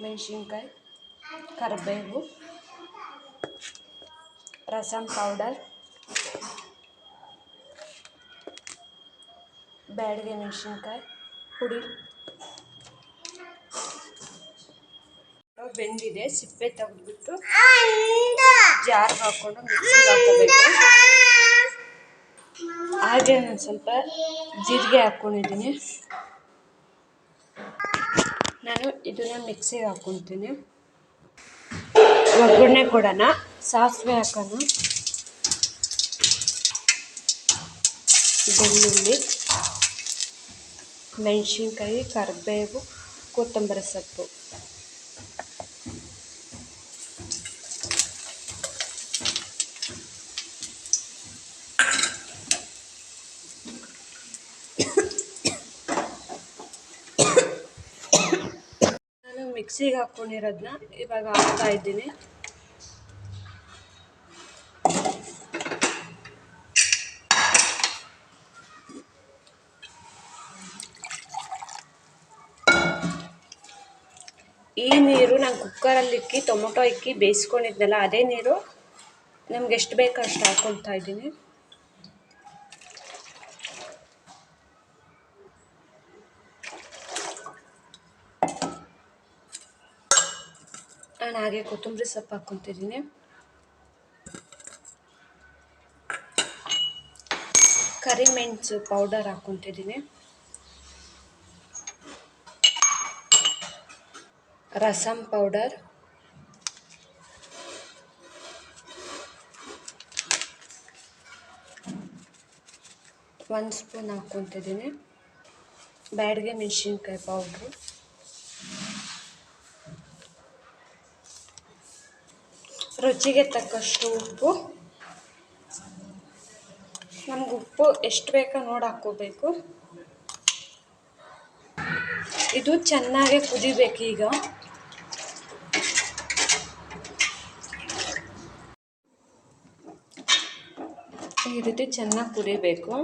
ಮೆಣಸಿನ್ಕಾಯಿ ಕರಿಬೇವು ರಸಮ್ ಪೌಡರ್ ಬ್ಯಾಡಗೆ ಮೆಣಸಿನ್ಕಾಯಿ ಪುಡಿ. ಬೆಂದಿದೆ ಸಿಪ್ಪೆ ತೆಗೆದ್ಬಿಟ್ಟು ಜಾರ್ಗೆ ಹಾಕ್ಕೊಂಡು ಮಿಕ್ಸಿಗೆ ಹಾಕೋಬೇಕು ಹಾಗೆ ನಾನು ಸ್ವಲ್ಪ ಜೀರಿಗೆ ಹಾಕ್ಕೊಂಡಿದ್ದೀನಿ ನಾನು ಇದನ್ನು ಮಿಕ್ಸಿಗೆ ಹಾಕ್ಕೊತೀನಿ ಒಗ್ಗರಣೆ ಕೊಡೋಣ. ಸಾಸಿವೆ ಹಾಕೋಣ. ಬೆಳ್ಳುಳ್ಳಿ ಮೆಣಸಿನ್ಕಾಯಿ ಕರಿಬೇವು ಕೊತ್ತಂಬರಿ ಸೊಪ್ಪು ನಾನು ಮಿಕ್ಸಿಗೆ ಹಾಕ್ಕೊಂಡಿರೋದನ್ನ ಇವಾಗ ಹಾಕ್ತಾ ಇದ್ದೀನಿ. ಈ ನೀರು ನಾನು ಕುಕ್ಕರಲ್ಲಿ ಇಕ್ಕಿ, ಟೊಮೊಟೊ ಇಕ್ಕಿ ಬೇಯಿಸ್ಕೊಂಡಿದ್ನಲ್ಲ, ಅದೇ ನೀರು ನಮ್ಗೆ ಎಷ್ಟು ಬೇಕೋ ಅಷ್ಟು ಹಾಕ್ಕೊಳ್ತಾ ಇದ್ದೀನಿ. ನಾನು ಹಾಗೆ ಕೊತ್ತಂಬರಿ ಸೊಪ್ಪು ಹಾಕ್ಕೊತಿದ್ದೀನಿ ಕರಿಮೆಣಸು ಪೌಡರ್ ಹಾಕ್ಕೊತಿದ್ದೀನಿ ರಸಮ್ ಪೌಡರ್ ಒಂದು ಸ್ಪೂನ್ ಹಾಕ್ಕೊತಿದ್ದೀನಿ ಬ್ಯಾಡಿಗೆ ಮೆಣಸಿನ್ಕಾಯಿ ಪೌಡ್ರು ರುಚಿಗೆ ತಕ್ಕಷ್ಟು ಉಪ್ಪು. ನಮ್ಗೆ ಉಪ್ಪು ಎಷ್ಟು ಬೇಕೋ ನೋಡಿ ಹಾಕ್ಕೋಬೇಕು. ಇದು ಚೆನ್ನಾಗಿ ಕುದಿಬೇಕು ಈಗ. ಈ ರೀತಿ ಚೆನ್ನಾಗಿ ಕುದಿಬೇಕು.